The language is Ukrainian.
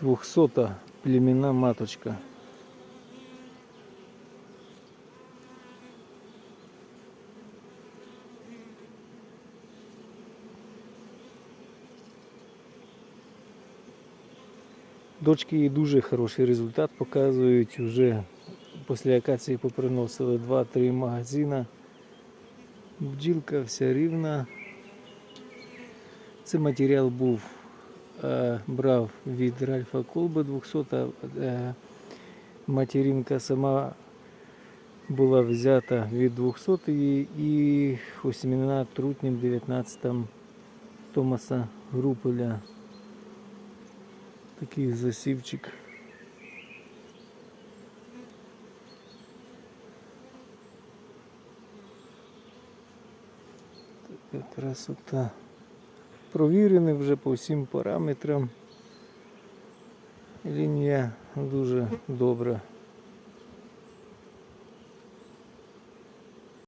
Двухсота племена маточка. Дочки їй дуже хороший результат показують. Вже після акації поприносили 2-3 магазина. Бджілка вся рівна. Це матеріал був, брав від Ральфа Колби 200. Е, материнка сама була взята від 200 і осімена трутнем 19 Томаса Групеля. Такий засівчик. Красота. Провірений вже по всім параметрам. Лінія дуже добра.